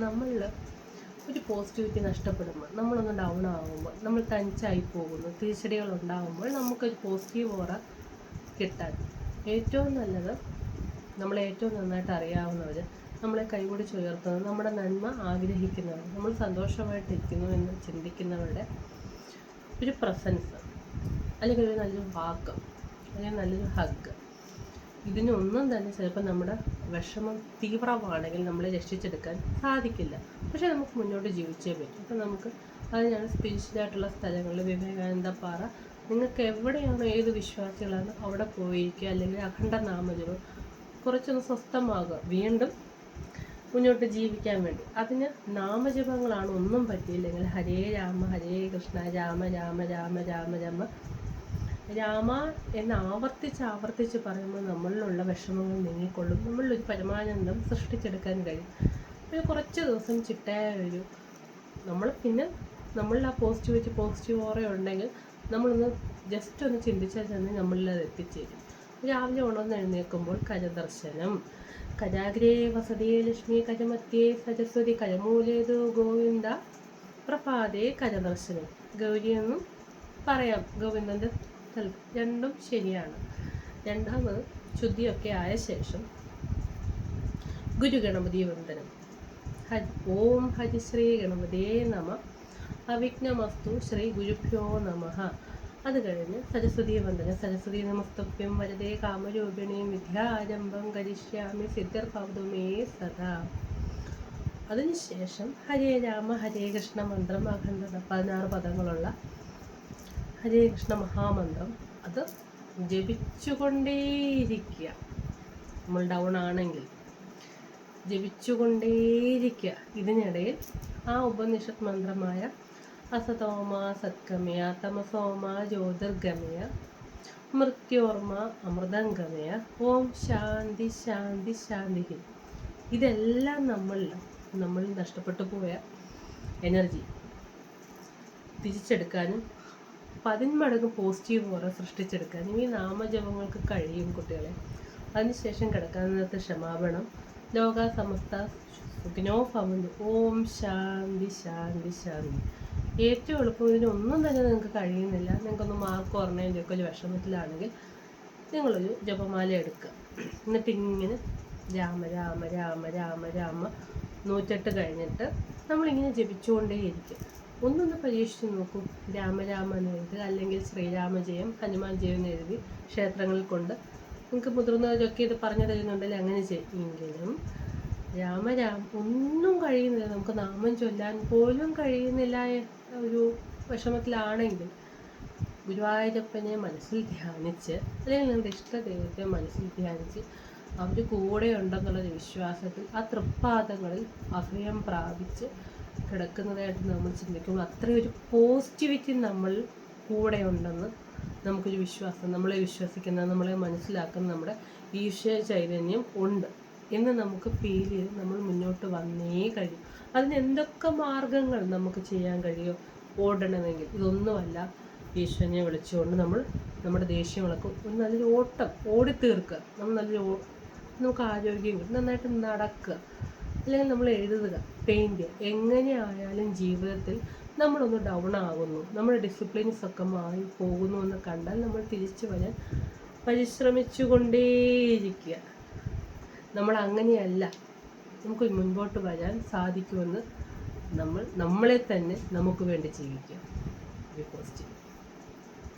നമ്മളിൽ ഒരു പോസിറ്റിവിറ്റി നഷ്ടപ്പെടുമ്പോൾ നമ്മളൊന്ന് ഡൗൺ ആകുമ്പോൾ നമ്മൾ തനിച്ചായി പോകുന്നു തിരിച്ചടികൾ ഉണ്ടാകുമ്പോൾ നമുക്കൊരു പോസിറ്റീവ് ഓറ കിട്ടാൻ. ഏറ്റവും നല്ലത് നമ്മളെ ഏറ്റവും നന്നായിട്ട് അറിയാവുന്നവർ നമ്മളെ കൈകൂടി ഉയർത്തുന്നത് നമ്മുടെ നന്മ ആഗ്രഹിക്കുന്നവർ നമ്മൾ സന്തോഷമായിട്ടിരിക്കുന്നു എന്ന് ചിന്തിക്കുന്നവരുടെ ഒരു പ്രസൻസ് അല്ലെങ്കിൽ ഒരു നല്ലൊരു വാക്ക് അല്ലെങ്കിൽ നല്ലൊരു ഹഗ് ഇതിനൊന്നും തന്നെ ചിലപ്പോൾ നമ്മുടെ വിഷമം തീവ്രമാണെങ്കിൽ നമ്മളെ രക്ഷിച്ചെടുക്കാൻ സാധിക്കില്ല. പക്ഷേ നമുക്ക് മുന്നോട്ട് ജീവിച്ചേ പറ്റും. അപ്പോൾ നമുക്ക് അതിനാണ് സ്പിരിച്വലായിട്ടുള്ള സ്ഥലങ്ങളിൽ വിവേകാനന്ദ പാറ നിങ്ങൾക്ക് എവിടെയാണോ ഏത് വിശ്വാസികളാണ് അവിടെ പോയിരിക്കുക അല്ലെങ്കിൽ അഖണ്ഡ നാമജപം കുറച്ചൊന്ന് സ്വസ്ഥമാകുക. വീണ്ടും മുന്നോട്ട് ജീവിക്കാൻ വേണ്ടി. അതിന് നാമജപങ്ങളാണ് ഒന്നും പറ്റിയില്ലെങ്കിൽ ഹരേ രാമ ഹരേ കൃഷ്ണ രാമ രാമ രാമ രാമ രാമ രാമ എന്ന് ആവർത്തിച്ച് ആവർത്തിച്ച് പറയുമ്പോൾ നമ്മളിലുള്ള വിഷമങ്ങൾ നീങ്ങിക്കൊള്ളും. നമ്മളിലൊരു പരമാനന്ദം സൃഷ്ടിച്ചെടുക്കാൻ കഴിയും. ഒരു കുറച്ച് ദിവസം ചിട്ടയായ ഒരു നമ്മൾ പിന്നെ നമ്മളിൽ ആ പോസിറ്റിവിറ്റി പോസിറ്റീവ് ഓറ ഉണ്ടെങ്കിൽ നമ്മളൊന്ന് ജസ്റ്റ് ഒന്ന് ചിന്തിച്ചാൽ തന്നെ നമ്മളിൽ അത് എത്തിച്ചേരും. രാവിലെ ഉണർന്ന് എഴുന്നേൽക്കുമ്പോൾ കരദർശനം. കരാഗ്രേ വസതിയെ ലക്ഷ്മി കരമത്യേ സരസ്വതി കരമൂലേതു ഗോവിന്ദ പ്രഭാതേ കരദർശനം. ഗൗരിയെന്നും പറയാം. ഗോവിന്ദന്റെ രണ്ടും ശരിയാണ്. രണ്ടാമത് ശുദ്ധിയൊക്കെ ആയ ശേഷം ഗുരുഗണപതി വന്ദനം. ഹരി ഓം ഹരിശ്രീ ഗണപതിയേ നമ. അവിഘ്നമസ്തു ശ്രീ ഗുരുഭ്യോ നമ. അത് കഴിഞ്ഞ് സരസ്വതി വന്ദനം. സരസ്വതി നമസ്തഭ്യം വരദേ കാമരൂപിണീം വിദ്യാരംഭം കരിഷ്യാമി സിദ്ധിർഭവതു മേ സദാ. അതിനുശേഷം ഹരേ രാമ ഹരേ കൃഷ്ണ മന്ത്രം അഖണ്ഡ പതിനാറ് പദങ്ങളുള്ള ഹരേ കൃഷ്ണ മഹാമന്ത്രം അത് ജപിച്ചുകൊണ്ടേയിരിക്കുക. നമ്മൾ ഡൗൺ ആണെങ്കിൽ ജപിച്ചുകൊണ്ടേയിരിക്കുക. ഇതിനിടയിൽ ആ ഉപനിഷത് മന്ത്രമായ അസതോമ സത്കമയ തമസോമ ജ്യോതിർഗമയ മൃത്യോർമ അമൃതംഗമയ ഓം ശാന്തി ശാന്തി ശാന്തി ഇതെല്ലാം നമ്മളിൽ നമ്മൾ നഷ്ടപ്പെട്ടു പോയ എനർജി തിരിച്ചെടുക്കാനും പതിന്മടങ്ങ് പോസിറ്റീവ് ഓറ സൃഷ്ടിച്ചെടുക്കാൻ ഈ നാമജപങ്ങൾക്ക് കഴിയും കുട്ടികളെ. അതിനുശേഷം കിടക്കാനത്തെ ക്ഷമാപണം. ലോക സമസ്ത സുഖിനോ ഭവന്തു. ഓം ശാന്തി ശാന്തി ശാന്തി. ഏറ്റവും എളുപ്പം ഇതിനൊന്നും തന്നെ നിങ്ങൾക്ക് കഴിയുന്നില്ല. നിങ്ങൾക്കൊന്ന് മാർക്ക് കുറഞ്ഞതിന്റെയൊക്കെ ഒരു വിഷമത്തിലാണെങ്കിൽ നിങ്ങളൊരു ജപമാല എടുക്കുക. എന്നിട്ട് ഇങ്ങനെ രാമ രാമ രാമ രാമ രാമ നൂറ്റെട്ട് കഴിഞ്ഞിട്ട് നമ്മളിങ്ങനെ ജപിച്ചുകൊണ്ടേയിരിക്കും. ഒന്നൊന്ന് പരീക്ഷിച്ച് നോക്കൂ. രാമരാമ എന്ന് എഴുതുക അല്ലെങ്കിൽ ശ്രീരാമജയം ഹനുമാൻ ജയം എഴുതി ക്ഷേത്രങ്ങളിൽ കൊണ്ട്. നിങ്ങൾക്ക് മുതിർന്നവരൊക്കെ ഇത് പറഞ്ഞു തരുന്നുണ്ടല്ലേ? അങ്ങനെ ചെയ്യുമെങ്കിലും രാമരാം ഒന്നും കഴിയുന്നില്ല. നമുക്ക് നാമം ചൊല്ലാൻ പോലും കഴിയുന്നില്ല ഒരു വിഷമത്തിലാണെങ്കിൽ ഗുരുവായൂരപ്പനെ മനസ്സിൽ ധ്യാനിച്ച് അല്ലെങ്കിൽ നിങ്ങളുടെ ഇഷ്ട ദൈവത്തെ മനസ്സിൽ ധ്യാനിച്ച് അവർ കൂടെ ഉണ്ടെന്നുള്ളൊരു വിശ്വാസത്തിൽ ആ തൃപ്പാദങ്ങളിൽ അഭയം പ്രാപിച്ച് കിടക്കുന്നതായിട്ട് നമ്മൾ ചിന്തിക്കുമ്പോൾ അത്രയും ഒരു പോസിറ്റിവിറ്റി നമ്മൾ കൂടെ ഉണ്ടെന്ന് നമുക്കൊരു വിശ്വാസം നമ്മളെ വിശ്വസിക്കുന്ന നമ്മളെ മനസ്സിലാക്കുന്ന നമ്മുടെ ഈശ്വര ചൈതന്യം ഉണ്ട് എന്ന് നമുക്ക് ഫീൽ ചെയ്ത് നമ്മൾ മുന്നോട്ട് വന്നേ കഴിയും. അതിന് എന്തൊക്കെ മാർഗങ്ങൾ നമുക്ക് ചെയ്യാൻ കഴിയും ഓടണമെങ്കിൽ ഇതൊന്നുമല്ല ഈശ്വരനെ വിളിച്ചുകൊണ്ട് നമ്മൾ നമ്മുടെ ദേഷ്യങ്ങളൊക്കെ ഒരു നല്ലൊരു ഓട്ടം ഓടിത്തീർക്കുക. നമ്മൾ നല്ലൊരു നമുക്ക് ആരോഗ്യം കിട്ടും നന്നായിട്ട് നടക്കുക. അല്ലെങ്കിൽ നമ്മൾ എഴുതുക പെയിന്റ് എങ്ങനെയായാലും ജീവിതത്തിൽ നമ്മളൊന്ന് ഡൗൺ ആകുന്നു. നമ്മുടെ ഡിസിപ്ലിൻസ് ഒക്കെ മാറി പോകുന്നു എന്ന് കണ്ടാൽ നമ്മൾ തിരിച്ചു വരാൻ പരിശ്രമിച്ചുകൊണ്ടേയിരിക്കുക. നമ്മൾ അങ്ങനെയല്ല. നമുക്ക് മുൻപോട്ട് വരാൻ സാധിക്കുമെന്ന് നമ്മൾ നമ്മളെ തന്നെ നമുക്ക് വേണ്ടി ജീവിക്കുക പോസിറ്റീവ്